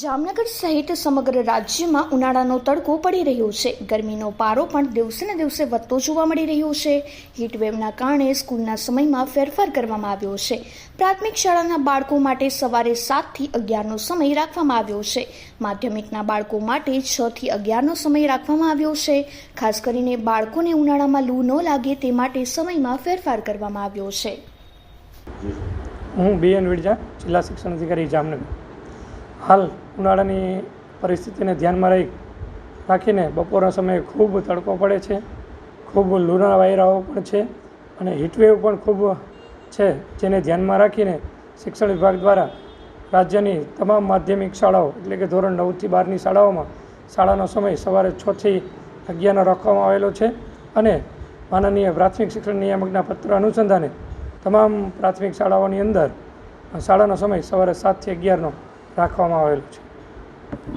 જામનગર સહિત સમગ્ર રાજ્યમાં ઉનાળાનો તડકો પડી રહ્યો છે. ગરમીનો પારો પણ દિવસે ને દિવસે વધતો જોવા મળી રહ્યો છે. હીટવેવના કારણે સ્કૂલના સમયમાં ફેરફાર કરવામાં આવ્યો છે. પ્રાથમિક શાળાના બાળકો માટે સવારે સાતથી અગિયારનો સમય રાખવામાં આવ્યો છે. માધ્યમિકના બાળકો માટે છ થી અગિયારનો સમય રાખવામાં આવ્યો છે. ખાસ કરીને બાળકોને ઉનાળામાં લૂ ન લાગે તે માટે સમયમાં ફેરફાર કરવામાં આવ્યો છે. હું બી એન વિરજા, જિલ્લા શિક્ષણ અધિકારી, જામનગર. હાલ ઉનાળાની પરિસ્થિતિને ધ્યાનમાં રહી રાખીને બપોરના સમયે ખૂબ તડકો પડે છે. ખૂબ લૂના વાયરાઓ પણ છે અને હીટવેવ પણ ખૂબ છે જેને ધ્યાનમાં રાખીને શિક્ષણ વિભાગ દ્વારા રાજ્યની તમામ માધ્યમિક શાળાઓ એટલે કે ધોરણ નવથી બારની શાળાઓમાં શાળાનો સમય સવારે છથી અગિયારનો રાખવામાં આવેલો છે અને માનનીય પ્રાથમિક શિક્ષણ નિયામકના પત્ર અનુસંધાને તમામ પ્રાથમિક શાળાઓની અંદર શાળાનો સમય સવારે સાતથી અગિયારનો રાખવામાં આવેલું છે.